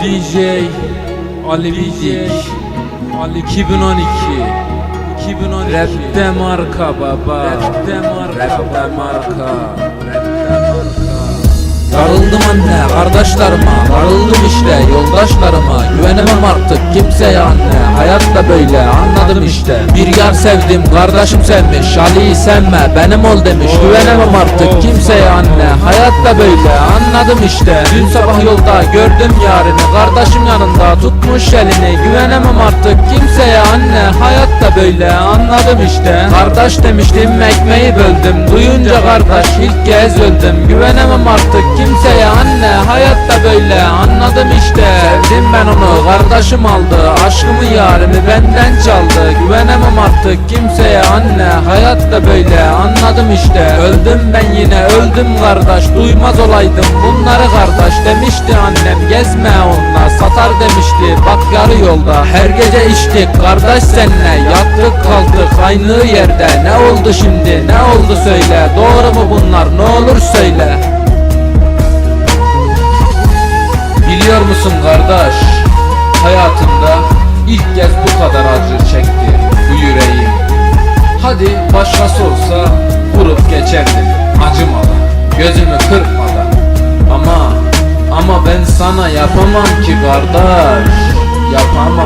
DJ Ali Vidik Ali 2012 2012 Rapte marka baba. Rapte marka Rapte marka. Rapte marka. Darıldım anne kardeşlerime. Darıldım işte yoldaşlarıma Güvenemem artık kimseye anne. Hayat da böyle anladım işte. Bir yar sevdim kardeşim sevmiş. Ali'yi sevme benim ol demiş. Güvenemem artık kimseye anne. Hayat da böyle anladım işte. Dün sabah yolda gördüm yarını. Kardeşim yanında tutmuş elini. Güvenemem artık kimseye anne. Hayat da böyle anladım işte. Kardeş demiştim ekmeği böldüm. Duyunca kardeş ilk kez öldüm. Güvenemem artık kimseye Hayat da böyle anladım işte. Sevdim ben onu kardeşim aldı. Aşkımı yarimi benden çaldı. Güvenemem artık kimseye anne. Hayat da böyle anladım işte. Öldüm ben yine öldüm kardeş. Duymaz olaydım bunları kardeş. Demişti annem gezme onunla Satar demişti. Bak yarı yolda Her gece içtik. Kardeş senle Yattık kaldık aynı yerde. Ne oldu şimdi? Ne oldu söyle. Doğru mu bunlar? Ne olur söyle Musun kardeş Hayatımda ilk kez bu kadar acı çekti bu yüreğim. Hadi başkası olsa vurup geçerdim acımadan Gözümü kırpmadan. Ama ama ben sana yapamam ki kardeş Yapamam